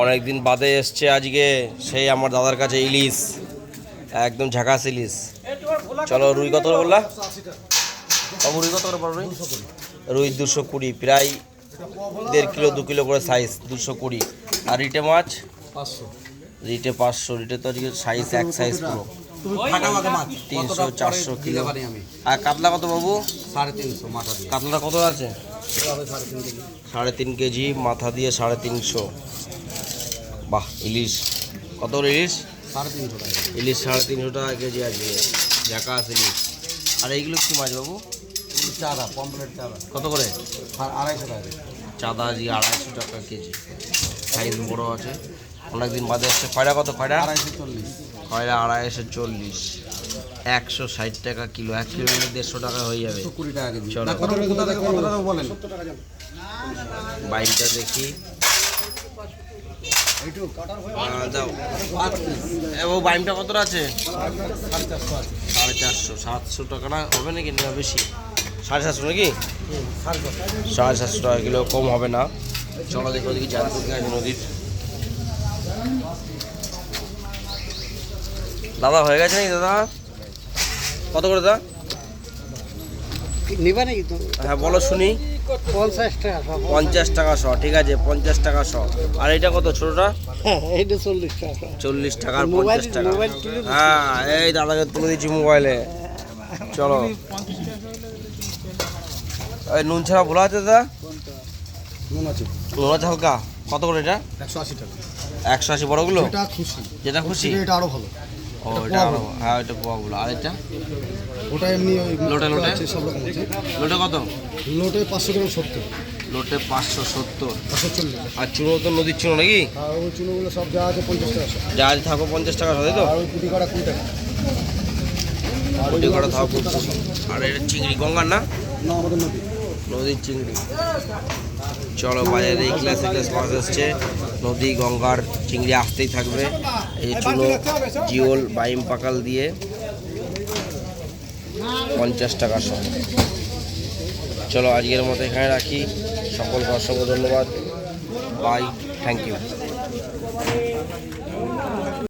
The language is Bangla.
অনেকদিন বাদে এসছে আজকে সেই আমার দাদার কাছে ইলিশ একদম ঝাঁকাস ইলিশ। চলো রুই কত বললা? বাবু রুই কত করে রুই? দুশো কুড়ি প্রায় দেড় কিলো দু কিলো করে সাইজ দুশো কুড়ি। আর রিটে মাছ? পাঁচশো রিটে পাঁচশো রিটে তো আজকে সাইজ এক সাইজ পুরো। তিনশো, চারশো কিলো। আর কাতলা কত বাবু? সাড়ে তিনশো মাথা কাতলাটা কত আছে? সাড়ে তিন কেজি মাথা দিয়ে সাড়ে তিনশো। বাহ ইলিশ। কত করে ইলিশ? সাড়ে তিনশো টাকা ইলিশ সাড়ে তিনশো টাকা কেজি আছে। ঝাঁকাস ইলিশ। আর এইগুলো কি মাছ বাবু? চারা পমপ্লেট চারা। কত করে? আড়াইশো টাকা। চাঁদা আজকে আড়াইশো টাকা কেজি। সাইজ বড় আছে। অনেকদিন বাদে এসছে খয়রা কত? খয়রা? আড়াইশো চল্লিশ। খয়রা আড়াইশো চল্লিশ। একশো ষাট টাকা কিলো। এক কিলো নিলে দেড়শো টাকা হয়ে যাবে। কুড়ি টাকা বাইকটা দেখি। যাও। বাইমটা কতটা আছে? সাড়ে চারশো। সাতশো টাকা না? হবে নাকি? না বেশি। সাড়ে সাতশো নাকি? সাড়ে সাতশো টাকা কিলো কম হবে না। চলো দেখো ওদিকে জানপুর আছে নদীর। দাদা হয়ে গেছে নাকি দাদা? কত করে দাদা? নিবা নাকি তো? হ্যাঁ বলো শুনি। পঞ্চাশ টাকা সব পঞ্চাশ টাকা শ ঠিক আছে পঞ্চাশ টাকা শ আর এটা কত ছোটোটা? এইটা চল্লিশ টাকা চল্লিশ টাকা আর পঞ্চাশ টাকা। হ্যাঁ এই দাদাকে তুলে দিচ্ছি মোবাইলে। চলো। এই নুন ছাড়া ভোলা আছে দাদা? নুন আছে। নুন আছে হালকা। কত করে এটা? একশো আশি টাকা। একশো আশি বড়গুলো? এটা খুশি। যেটা খুশি? এটা আরও ভালো। ও এটা হ্যাঁ এটা পোয়াগুলো। আর এটা? ওটা এমনি ওই লোটে লোটে? আছে সব রকম আছে। লোটে কত? লোটে পাঁচশো গ্রাম সত্তর। লোটে পাঁচশো সত্তর। পাঁচশো চল্লিশ। আর চুনো তো নদীর চুনো নাকি? আর ওই চুনোগুলো সব যা আছে পঞ্চাশ টাকা। যা থাকো পঞ্চাশ টাকা সাথে তো? আর ওই কুটি করা কুড়ি টাকা। আর কোটি থাকো এটা চিংড়ি গঙ্গার না? না আমাদের নদী। নদীর চিংড়ি। চলো বাজারে এই ক্লাস ক্লাস মাছ আসছে। নদী, গঙ্গার চিংড়ি আসতেই থাকবে। এই চুলো, জিওল, বাইম পাকাল দিয়ে পঞ্চাশ টাকা সহ চলো আজকের মতো এখানে রাখি। সকল অসংখ্য ধন্যবাদ। Bye thank you